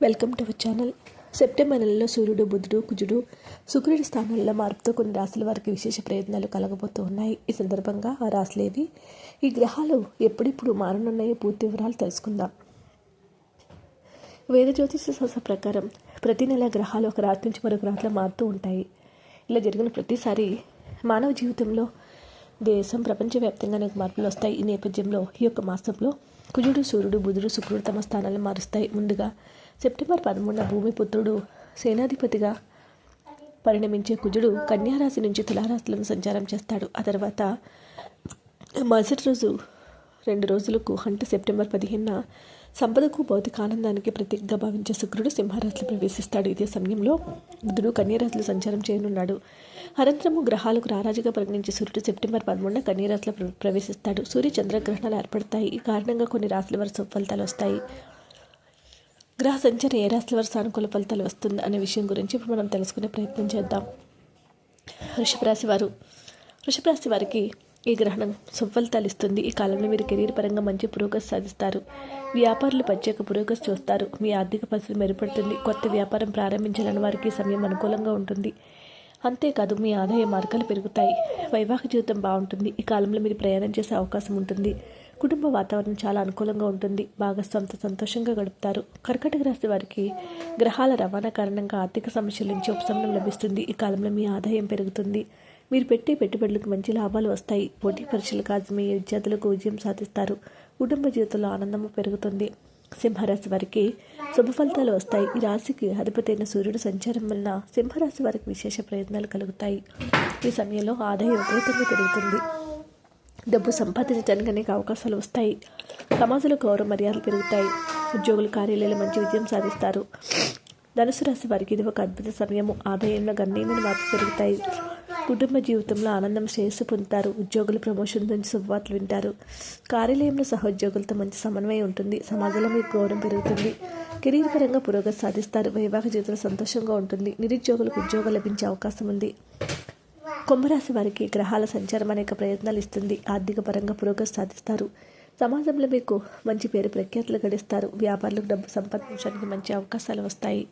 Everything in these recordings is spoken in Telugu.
Welcome to our channel September నెలలో సూర్యుడు బుధుడు కుజుడు శుక్రుడి స్థానాల్లో మార్పుతో కొన్ని రాశుల వారికి విశేష ప్రయత్నాలు కలగబోతూ ఉన్నాయి. ఈ సందర్భంగా ఆ రాశులేవి ఈ గ్రహాలు ఎప్పుడిప్పుడు మారనున్నాయో పూర్తి వివరాలు తెలుసుకుందాం. వేద జ్యోతిష శాస్త్ర ప్రకారం ప్రతి నెల గ్రహాలు ఒక రాత్రి నుంచి మరొక రాత్రిలో మారుతూ ఉంటాయి. ఇలా జరిగిన ప్రతిసారి మానవ జీవితంలో దేశం ప్రపంచవ్యాప్తంగా అనేక మార్పులు వస్తాయి. ఈ నేపథ్యంలో ఈ యొక్క మాసంలో కుజుడు సూర్యుడు బుధుడు శుక్రుడు తమ స్థానాలను మారుస్తాయి. ముందుగా సెప్టెంబర్ పదమూడున భూమిపుత్రుడు సేనాధిపతిగా పరిణమించే కుజుడు కన్యారాశి నుంచి తులారాశులను సంచారం చేస్తాడు. ఆ తర్వాత మరుసటి రోజు రెండు రోజులకు అంటే సెప్టెంబర్ పదిహేనున సంపదకు భౌతిక ఆనందానికి ప్రతీకగా భావించే శుక్రుడు సింహరాశిలో ప్రవేశిస్తాడు. ఇదే సమయంలో బుధుడు కన్యరాశిలో సంచారం చేయనున్నాడు. అనంతరము గ్రహాలకు రారాజుగా పరిగణించే సూర్యుడు సెప్టెంబర్ పదమూడున కన్యరాశిలో ప్ర- ప్రవేశిస్తాడు. సూర్య చంద్రగ్రహణాలు ఏర్పడతాయి. ఈ కారణంగా కొన్ని రాశుల వారి ఫలితాలు వస్తాయి. గ్రహ సంచారం ఏ రాశుల వారి సానుకూల ఫలితాలు వస్తుంది అనే విషయం గురించి ఇప్పుడు మనం తెలుసుకునే ప్రయత్నం చేద్దాం. వృషభరాశి వారు వృషభరాశి వారికి ఈ గ్రహణం సుఫలితాలు ఇస్తుంది. ఈ కాలంలో మీరు కెరీర్ పరంగా మంచి పురోగతి సాధిస్తారు. వ్యాపారులు ప్రత్యేక పురోగతి చూస్తారు. మీ ఆర్థిక పరిస్థితి మెరుగుపడుతుంది. కొత్త వ్యాపారం ప్రారంభించాలని వారికి సమయం అనుకూలంగా ఉంటుంది. అంతేకాదు మీ ఆదాయ మార్గాలు పెరుగుతాయి. వైవాహిక జీవితం బాగుంటుంది. ఈ కాలంలో మీరు ప్రయాణం చేసే అవకాశం ఉంటుంది. కుటుంబ వాతావరణం చాలా అనుకూలంగా ఉంటుంది. భాగస్వామితో సంతోషంగా గడుపుతారు. కర్కటక రాశి వారికి గ్రహాల రవాణా కారణంగా ఆర్థిక సమస్యల నుంచి ఉపశమనం లభిస్తుంది. ఈ కాలంలో మీ ఆదాయం పెరుగుతుంది. మీరు పెట్టే పెట్టుబడులకు మంచి లాభాలు వస్తాయి. పోటీ పరీక్షలు కాదు మీ విద్యార్థులకు విజయం సాధిస్తారు. కుటుంబ జీవితంలో ఆనందము పెరుగుతుంది. సింహరాశి వారికి శుభ ఫలితాలు వస్తాయి. ఈ రాశికి అధిపతైన సూర్యుడు సంచారం వలన సింహరాశి వారికి విశేష ప్రయత్నాలు కలుగుతాయి. ఈ సమయంలో ఆదాయం విపరీతంగా పెరుగుతుంది. డబ్బు సంపాదించడానికి అనేక అవకాశాలు వస్తాయి. సమాజంలో గౌరవ మర్యాదలు పెరుగుతాయి. ఉద్యోగులు కార్యాలయాలు మంచి విజయం సాధిస్తారు. ధనుసు రాశి వారికి ఇది ఒక అద్భుత సమయము. ఆదాయంలో గణనీయమైన మార్పు పెరుగుతాయి. కుటుంబ జీవితంలో ఆనందం శ్రేయస్సు పొందుతారు. ఉద్యోగులు ప్రమోషన్ నుంచి శుభవార్తలు వింటారు. కార్యాలయంలో సహోద్యోగులతో మంచి సమన్వయం ఉంటుంది. సమాజంలో మీకు గౌరవం పెరుగుతుంది. కెరీర్ పరంగా పురోగతి సాధిస్తారు. వైవాహిక జీవితంలో సంతోషంగా ఉంటుంది. నిరుద్యోగులకు ఉద్యోగం లభించే అవకాశం ఉంది. కుంభరాశి వారికి గ్రహాల సంచారం అనేక ప్రయత్నాలు ఇస్తుంది. ఆర్థిక పరంగా పురోగతి సాధిస్తారు. సమాజంలో మీకు మంచి పేరు ప్రఖ్యాతులు గడిస్తారు. వ్యాపారులకు డబ్బు సంపాదించడానికి మంచి అవకాశాలు వస్తాయి.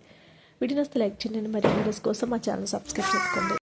వీడియోస్ లైక్ చేయండి. మరియు వీడియోస్ కోసం మా ఛానల్ సబ్స్క్రైబ్ చేసుకోండి.